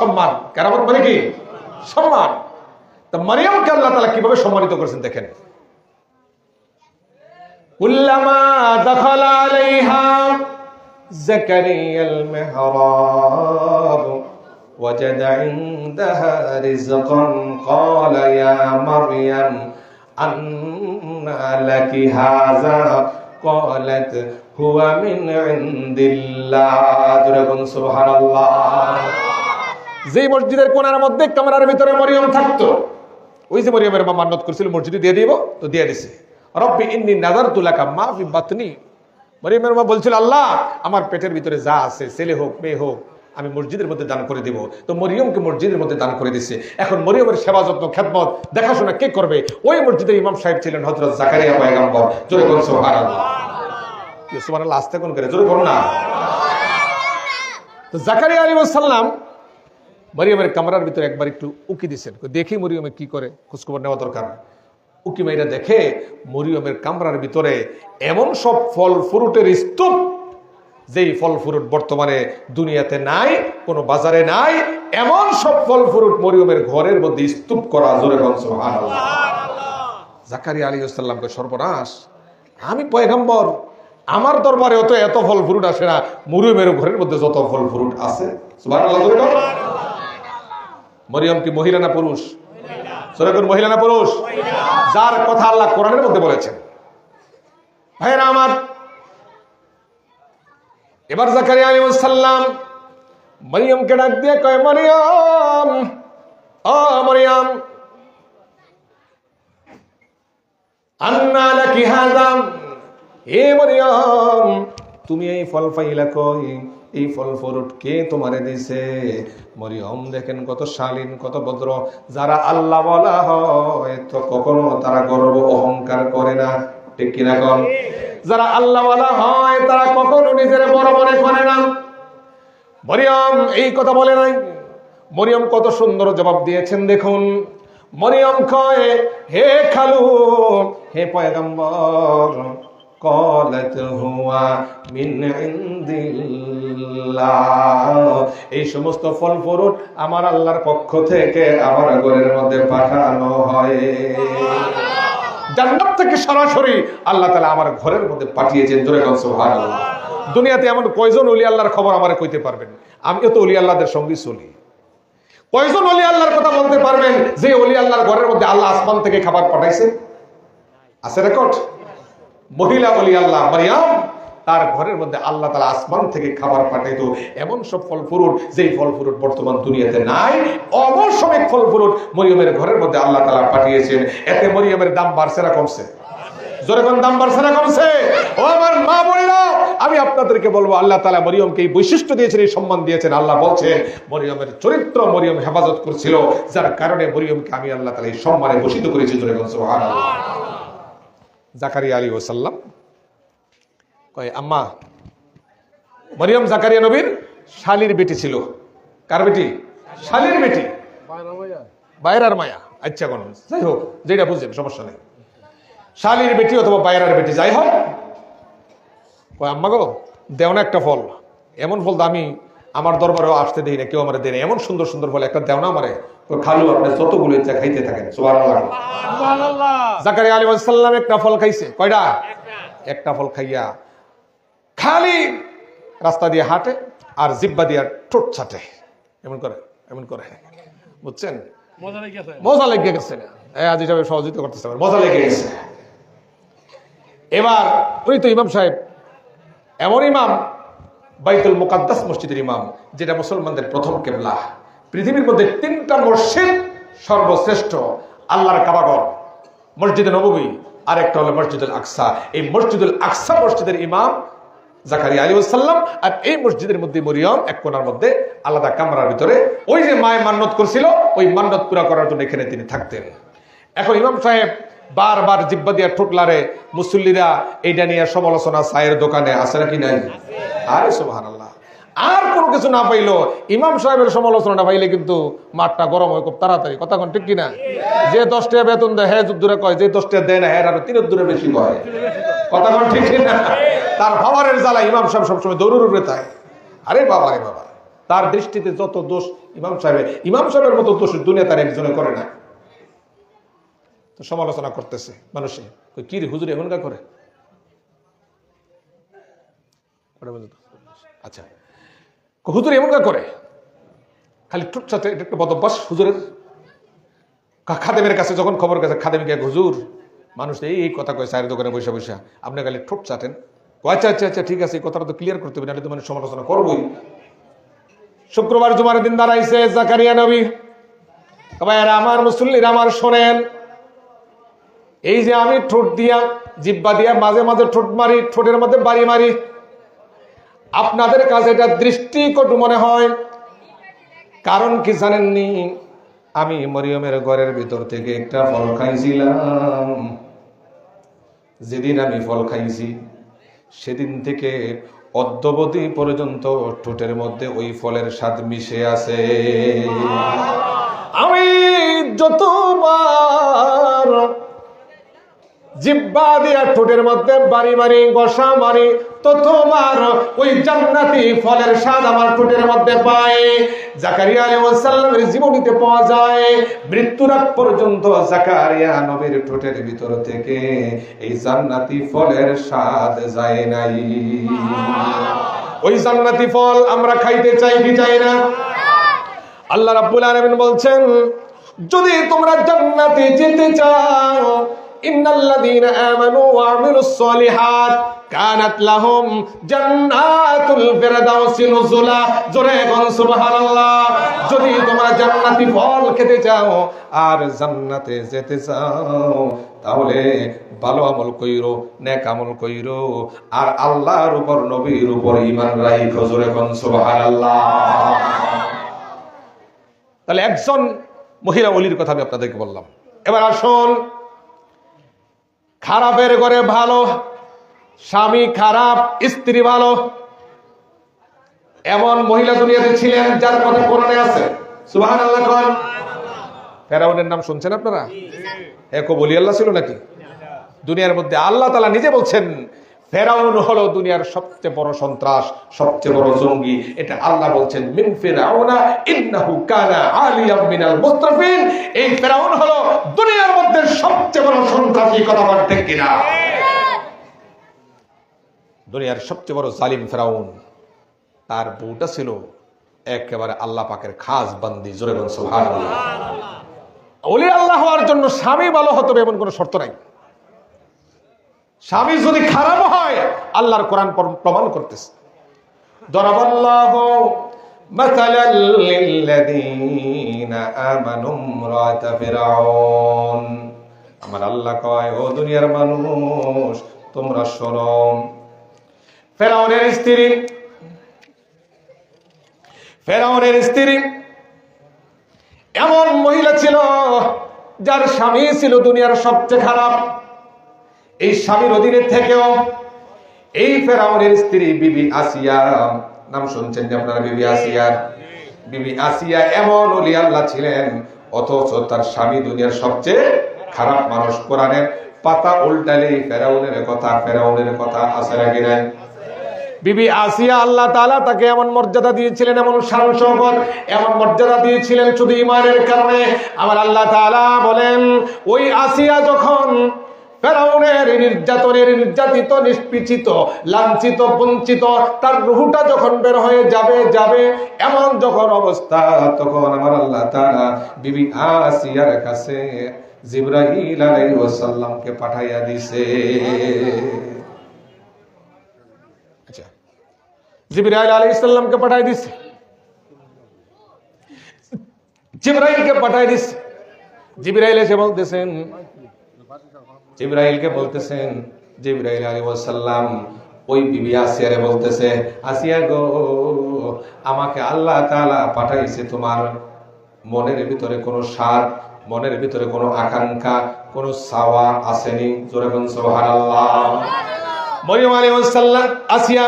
সম্মান কেরামত মানে কি সম্মান তা মারিয়ামকে আল্লাহ তালা কিভাবে সম্মানিত করেছেন দেখেন কুল্লামা দখল আলাইহা زكريا المحراب وجد عندها رزقا قال يا مريم أنى لك هذا قالت هو من عند الله دربن سبحان الله যেই মসজিদের কোনার মধ্যে কামরার ভিতরে মরিয়ম থাকতো, ওই যে মরিয়মের মা মান্নত করছিল, মসজিদে দিয়ে দিব, তো দিয়ে দিছে। রব্বি ইন্নি নাজার তুলাকা মা ফি বাতনি। মরিয়মের মা বলছিল, আল্লাহ, আমার পেটের ভিতরে যা আছে, ছেলে হোক, মেয়ে হোক, আমি মসজিদের মধ্যে দান করে দিব। তো মরিয়মকে মসজিদের মধ্যে দান করে দিছে। এখন মরিয়মের সেবা যত্ন, খেদমত, দেখাশোনা কে করবে? ওই মসজিদের ইমাম সাহেব ছিলেন হজরত জাকারিয়া পয়গাম্বর। জোরে সুবহানাল্লাহ। সুবহানাল্লাহ, আস্তে কোন করে, জোরে না। তো জাকারিয়া আলাইহিস সালাম মরিয়মের কামরার ভিতরে একবার একটু উকি দিছেন। দেখি মরিয়মে কি করে, খোঁজখবর নেওয়া দরকার। উকি মাইরা দেখে মরিয়মের কামরার ভিতরে এমন সব ফল ফ্রুটের স্তূপ, যেই ফল ফ্রুট বর্তমানে দুনিয়াতে নাই, কোনো বাজারে নাই, এমন সব ফল ফ্রুট মরিয়মের ঘরের মধ্যে স্তূপ করা, জোরে জাকারি আলী সাল্লামকে সর্বনাশ। আমি পয়গম্বর, আমার দরবারে অত এত ফল ফ্রুট আসে না, মরিয়মের ঘরের মধ্যে যত ফল ফ্রুট আছে। মরিয়ম কি মহিলা না পুরুষ? মহিলা না পুরুষ? যার কথা আল্লাহ কোরআনের মধ্যে বলেছেন। ভাইরা আমার, এবার জাকারিয়া আলাইহিস সালাম মরিয়মকে ডাক দিয়ে কয়, মরিয়ম, ও মরিয়ম, আন্না লাকি হাযা হে মরিয়ম, তুমি এই ফল পাইলা কই? এই ফল ফরুট কে তোমারে দিছে? মরিয়ম দেখেন কত শালীন, কত ভদ্র। যারা আল্লাহ বলা হয়, তো কখনো তারা গর্ব অহংকার করে না। ঠিক কিনা কন? যারা আল্লাহ বলা হয়, তারা কখনো নিজের বড় মনে করে না। মরিয়ম এই কথা বলে নাই। মরিয়ম কত সুন্দর জবাব দিয়েছেন দেখুন। মরিয়ম কয়, হে খালু, হে পয়গম্বর মিন ইন্দিল্লাহ এই সমস্ত ফল ফ্রুট আমার আল্লাহর পক্ষ থেকে আমার ঘরের মধ্যে পাঠানো হয়। জান্নাত থেকে সরাসরি আল্লাহ তাআলা আমার ঘরের মধ্যে পাঠিয়েছেন। জোরে দুনিয়াতে এমন কয়জন অলি আল্লাহর খবর আমার কইতে পারবেন? আমিও তো অলি আল্লাহদের সঙ্গে চলি। কয়জন অলি আল্লাহর কথা বলতে পারবেন যে অলি আল্লাহর ঘরের মধ্যে আল্লাহ আসমান থেকে খাবার পাঠাইছে? আছে রেকর্ড মহিলা অলি আল্লাহ, মারিয়াম, তার ঘরের মধ্যে আল্লাহ তালা আসমান থেকে খাবার পাঠাইতো। এমন সব ফল ফ্রুট যেই ফল ফ্রুট বর্তমান দুনিয়াতে নাই অমৌসুমিক ফল ফ্রুট মরিয়মের ঘরের মধ্যে আল্লাহ তালা পাঠিয়েছেন। এতে মরিয়মের দাম বাড়ছে না কমছে? আমি আপনাদেরকে বলব, আল্লাহ তালা মরিয়মকে এই বৈশিষ্ট্য দিয়েছেন, এই সম্মান দিয়েছেন। আল্লাহ বলছেন, মরিয়মের চরিত্র মরিয়ম হেফাজত করছিল, যার কারণে মরিয়মকে আমি আল্লাহ তালা এই সম্মানে ভূষিত করেছি, জোরে কোন সুবহানাল্লাহ। জাকারিয়া আলী ওসাল্লাম কয়, আম্মা, মরিয়ম জাকারিয়া নবীর শালির বেটি ছিল। কার বেটি? শালির বেটি। বাইরার মায়া। আচ্ছা কোন যাই হোক, যেটা বুঝছেন, সমস্যা নেই। শালির বেটি অথবা বাইরার বেটি, যাই হোক। কয়, আম্মা গো, দেও না একটা ফল। এমন ফল তো আমি আমার দরবারেও আসতে দেই না কেউ আমার দেয় না। এমন সুন্দর সুন্দর ফল একটা দেও না আমারে খালু আপনি যতগুলো ইচ্ছা খাইতে থাকেন জাকারিয়া আলী সাল্লাম একটা ফল খাইছে। কয়টা? একটা। ফল খাইয়া খালি রাস্তা দিয়ে হাঁটে আর জিব্বা দিয়ে ঠোঁট ছাটে। এমন করে এমন করে। বুঝছেন? মজা লেগে গেছে। আজ হিসাবে সহযোগিতা করতেছে মজা লেগে গেছে। এবার ওই তো ইমাম সাহেব এমন ইমাম বাইতুল মুকাদ্দাস মসজিদের ইমাম, যেটা মুসলমানদের প্রথম কেবলা। পৃথিবীর মধ্যে তিনটা মসজিদ সর্বশ্রেষ্ঠ, আল্লাহর কাবাগর। মসজিদে নবী আর একটা হলো মসজিদুল আকসা। এই মসজিদুল আকসা মসজিদের ইমাম জাকারিয়া আলী সাল্লাম আর এই মসজিদের মধ্যে মরিয়ম, এক কোনার মধ্যে আলাদা কামরার ভিতরে। ওই যে মায় মান্নত করছিল, ওই মান্নত পুরা করার জন্য এখানে তিনি থাকতেন। এখন ইমাম সাহেব বারবার জিব্বা দিয়া ঠুকলারে মুসল্লিরা এইটা নিয়ে সমালোচনা চায়ের দোকানে আছে নাকি নাই? আরে সুবহানাল্লাহ। আর কোনো কিছু না পাইলো, ইমাম সাহেবের সমালোচনাটা পাইলে কিন্তু মাঠটা গরম হয় খুব তাড়াতাড়ি। কথা কোন, ঠিক কিনা? যে দশ টাকা বেতন দেয় হ্যাঁ দূরে কয়, যে দশ টাকা দেয় না হ্যাঁ আরও তিনের দূরে বেশি কয়। কথা কোন, ঠিক কিনা? তার ভাবারের জ্বালা ইমাম সাহেব সবসময় দৌড়ুর উপরে তাই। আরে বাবা রে বাবা, তার দৃষ্টিতে যত দোষ ইমাম সাহেব ইমাম সাহেবের মতো দোষ দুনিয়া তার একজনে করে না। তো সমালোচনা করতেছে মানুষে। কি রে, হুজুর এমনকা করে? আচ্ছা। হুজুর এমনকা করে? খালি টুট সাথে এটা একটা বদভ্যাস হুজুরের। খাদেমের কাছে যখন খবর গেছে খাদেমকে এক হুজুর, মানুষ এই এই কথা কয় চায়ের দোকানে বসে বসে। আপনি খালি ঠোঁট চাটেন। আচ্ছা আচ্ছা আচ্ছা ঠিক আছে, এই কথাটা তো ক্লিয়ার করতে হবে, নাহলে তো মানে সমালোচনা করবোই। শুক্রবার জুমার দিন দাঁড়াইছে জাকারিয়া নবী। আমার মুসল্লিরা আমার শোনেন। এই যে আমি ঠোঁট দিয়া জিব্বা দিয়া মাঝে মাঝে ঠোঁট মারি, ঠোঁটের মধ্যে বাড়ি মারি, আপনাদের কাছে এটা দৃষ্টিকটু মনে হয়? কারণ কি জানেননি? আমি মরিয়মের ঘরের ভিতর থেকে একটা ফল খাইছিলাম। যেদিন আমি ফল খাইছি, সেদিন থেকে অদ্যবধি পর্যন্ত ঠোঁটের মধ্যে ওই ফলের স্বাদ মিশে আছে। আমি যতবার জিব্বা দিয়া ঠোঁটের মধ্যে বাড়ি বাড়ি, গসা মারি ততবার ওই জান্নাতি ফলের স্বাদ আমার ঠোঁটের মধ্যে পায়। জাকারিয়া আলাইহিস সালামের জীবনীতে পাওয়া যায় মৃত্যুর আগ পর্যন্ত জাকারিয়া নবীর ঠোঁটের ভিতর থেকে এই জান্নাতি ফলের স্বাদ যায় নাই। ওই জান্নাতি ফল আমরা খাইতে চাই কি চাই না? আল্লাহ রাব্বুল আলামিন বলছেন, যদি তোমরা জান্নাতে যেতে চাও জোরে যদি তোমরা জান্নাতি ফল খেতে চাও আর জান্নাতে যেতে চাও, তাহলে ভালো আমল কইরো, নেক আমল কইরো। আর আল্লাহর উপর, নবীর উপর ঈমান রাখো জোরে বল সুবহানাল্লাহ। তাহলে একজন মহিলা অলির কথা আমি আপনাদেরকে বললাম। এবার আসুন খারাপের ঘরে ভালো, স্বামী খারাপ, স্ত্রী ভালো। এমন মহিলা দুনিয়াতে ছিলেন যার কথা কোরআনে আছে। সুবাহান আল্লাহ কন। ফেরাউনের নাম শুনছেন আপনারা? হ্যাঁ বলি আল্লাহ ছিল নাকি? দুনিয়ার মধ্যে আল্লাহ তালা নিজে বলছেন ফেরাউন হলো দুনিয়ার সবচেয়ে বড় সন্ত্রাস, সবচেয়ে বড় জঙ্গি। এটা আল্লাহ বলছেন, মিন ফিরাউনা ইন্নাহু কানা আলিয়াম মিনাল মুস্তাফিন। এই ফেরাউন হলো দুনিয়ার মধ্যে সবচেয়ে বড় সন্ত্রাসী, কথা বলতে কিনা? দুনিয়ার সবচেয়ে বড় জালিম ফেরাউন, তার বউটা ছিল একেবারে আল্লাহ পাকের খাস বান্দি, জোরে বল সুবহানাল্লাহ। ওলি আল্লাহ হওয়ার জন্য স্বামী ভালো হতে হবে এমন কোনো শর্ত নাই। স্বামী যদি খারাপ হয় আল্লাহর কোরআন পর- প্রমাণ করতেছে দরাবাল্লাহ مثلا للذين آمنوا امرأة فرعون আমার আল্লাহ কয় ও দুনিয়ার মানুষ তোমরা শোনো ফেরাউনের স্ত্রী ফেরাউনের স্ত্রী এমন মহিলা ছিল যার স্বামী ছিল দুনিয়ার সবচেয়ে খারাপ এই স্বামীর অধীনে থেকেও এই ফেরাউনের স্ত্রী বিবি আসিয়া, নাম শুনছেন যে আপনারা বিবি আসিয়ার বিবি আসিয়া এমন অলি আল্লাহ ছিলেন, অথচ তার স্বামী দুনিয়ার সবচেয়ে খারাপ মানুষ কোরআনের পাতা উল্টালে ফেরাউনের কথা ফেরাউনের কথা আসে রাখি নেন বিবি আসিয়া আল্লাহ তাআলা তাকে এমন মর্যাদা দিয়েছিলেন, এমন শান শওকত এমন মর্যাদা দিয়েছিলেন শুধু ইমানের কারণে। আমার আল্লাহ তাআলা বলেন, ওই আসিয়া যখন ফেরাউনের নির্যাতনের নির্যাতিত, নিষ্পিচিত, লাঞ্ছিত, বঞ্চিত, তার রুহুটা যখন বের হয়ে যাবে যাবে এমন যখন অবস্থা, তখন আমার আল্লাহ তাআলা বিবি আসিয়ার কাছে জিব্রাইল আলাইহিস সালামকে পাঠাইয়া দিছে। আচ্ছা জিবরাইল আলী পাঠাই দিছে। জিব্রাইলকে পাঠাই দিছে। জিব্রাইল এসে বলতেছেন জিব্রাইলকে বলতেছেন জিব্রাইল আলী ওয়াসাল্লাম ওই বিবি আসিয়ারে বলতেছে আসিয়া গো আমাকে আল্লাহ তাআলা পাঠাইছে তোমার মনের ভিতরে কোনো স্বাদ মনের ভিতরে কোনো আকাঙ্ক্ষা কোনো সাওয়া আসেনি জোরে বলুন সুবহানাল্লাহ মরিয়ম আলাইহিসসালাম আসিয়া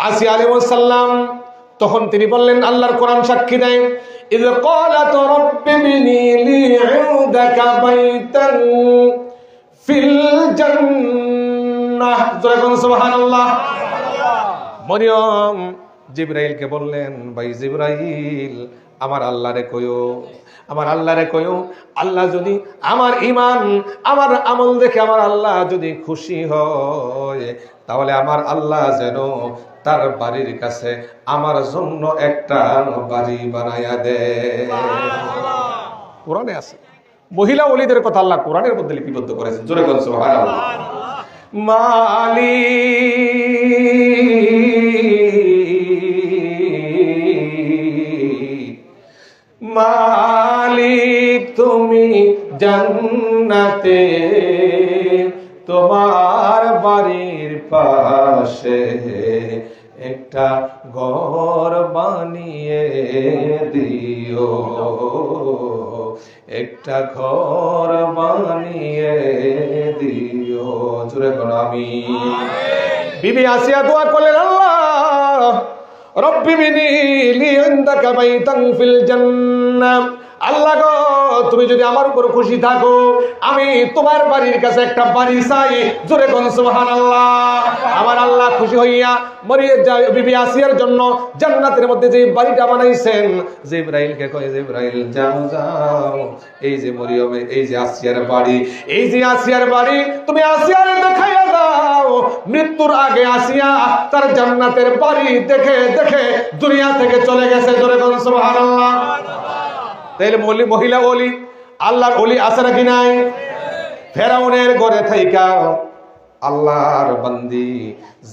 আসিয়া আলাইহিসসালাম তখন তিনি বললেন আল্লাহর কোরআন সাক্ষী দেয় إذ قالت رب ابني لي عندك بيتا ফিল মরিয়ম জিব্রাইলকে বললেন ভাই জিব্রাইল আমার আল্লাহরে কয়ো আমার আল্লাহরে কয়ো আল্লাহ যদি আমার ইমান আমার আমল দেখে আমার আল্লাহ যদি খুশি হয় তাহলে আমার আল্লাহ যেন তার বাড়ির কাছে আমার জন্য একটা বাড়ি বানাইয়া দে পুরানে আছে। মহিলা অলিদের কথা আল্লাহ কোরআনের মধ্যে লিপিবদ্ধ করেছেন। জোরে সুবহানাল্লাহ। মালি একটা ঘর বানিয়ে দিও। জুড়ে কোন আমি বিবি আসিয়া দোয়া করলেন, আল্লাহ, রব্বি বিনি লিয়ন্দা কামাই তাংফিল ফিল জান্নাহ। আল্লাহ গো তুমি যদি আমার উপর খুশি থাকো, আমি তোমার বাড়ির কাছে একটা বাড়ি চাই। জোরে কোন সুবহানাল্লাহ। আমার আল্লাহ খুশি হইয়া মরিয়ে আসিয়ার জন্য জান্নাতের মধ্যে যে বাড়িটা বানাইছেন। জিব্রাইলকে কয়, জিব্রাইল, যাও যাও। এই যে মরিয়মে, এই যে আসিয়ার বাড়ি, এই যে আসিয়ার বাড়ি, তুমি আসিয়ার দেখাইয়া দাও। মৃত্যুর আগে আসিয়া তার জান্নাতের বাড়ি দেখে দেখে দুনিয়া থেকে চলে গেছে। জোরে কোন সুবহানাল্লাহ। তাইলে মহিলা ওলি, আল্লাহর ওলি আছে নাকি নাই? ফেরাউনের ঘরে থাইকা, আল্লাহর বান্দি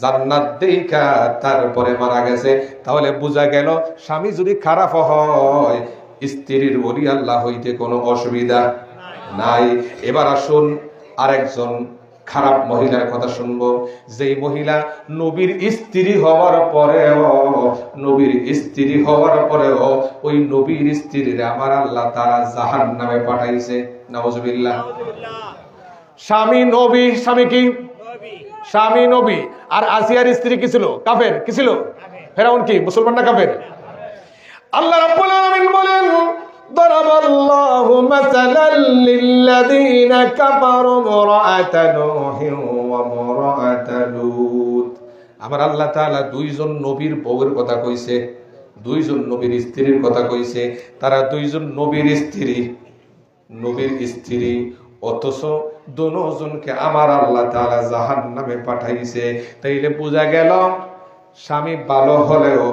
জান্নাত দেইকা তারপরে মারা গেছে। তাহলে বোঝা গেল, স্বামী যদি খারাপ হয়, স্ত্রীর ওলি আল্লাহ হইতে কোনো অসুবিধা নাই। এবার আসুন আরেকজন খারাপ মহিলার কথা শুনব। যেই মহিলা নবীর স্ত্রী হওয়ার পরেও নবীর স্ত্রী হওয়ার পরেও ওই নবীর স্ত্রীর আমার আল্লাহ তারা জাহান নামে পাঠাইছে। নওয়াজবিল্লাহ স্বামী নবী স্বামী কি? স্বামী নবী। আর আসিয়ার স্ত্রী কি ছিল? কাফের। কি ছিল? ফেরাউন কি? মুসলমান না কাফের। আল্লাহ রাব্বুল আলামিন বলেন ضرب الله مثلا للذين كفروا امرأة نوح وامرأة لوط আমার আল্লাহ তাআলা দুইজন নবীর বউয়ের কথা কইছে দুইজন নবীর স্ত্রীর কথা কইছে তারা দুইজন নবীর স্ত্রী নবীর স্ত্রী অথচ দুজনকে আমার আল্লাহ তাআলা জাহান্নামে পাঠাইছে তাইলে বোঝা গেল স্বামী ভালো হলেও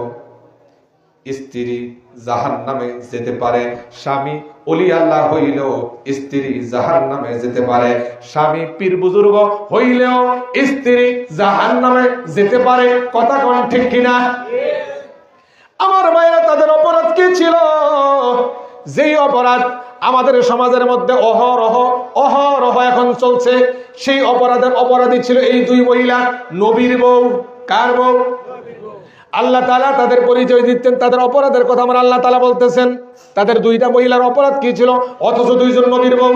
স্ত্রী জাহান নামে যেতে পারে, স্বামী অলি আল্লাহ হইলেও স্ত্রী জাহান নামে যেতে পারে, স্বামী পীর বুজুর্গ হইলেও স্ত্রী জাহান নামে যেতে পারে। কথা কোন ঠিক কিনা? আমার মায়েরা তাদের অপরাধ কি ছিল? যেই অপরাধ আমাদের সমাজের মধ্যে অহরহ অহরহ এখন চলছে। সেই অপরাধের অপরাধী ছিল এই দুই মহিলা, নবীর বউ, কার বউ? আল্লাহ তালা তাদের পরিচয় দিচ্ছেন তাদের অপরাধের কথা আমার আল্লাহ তালা বলতেছেন। তাদের দুইটা মহিলার অপরাধ কি ছিল? অথচ দুইজন নবীর বউ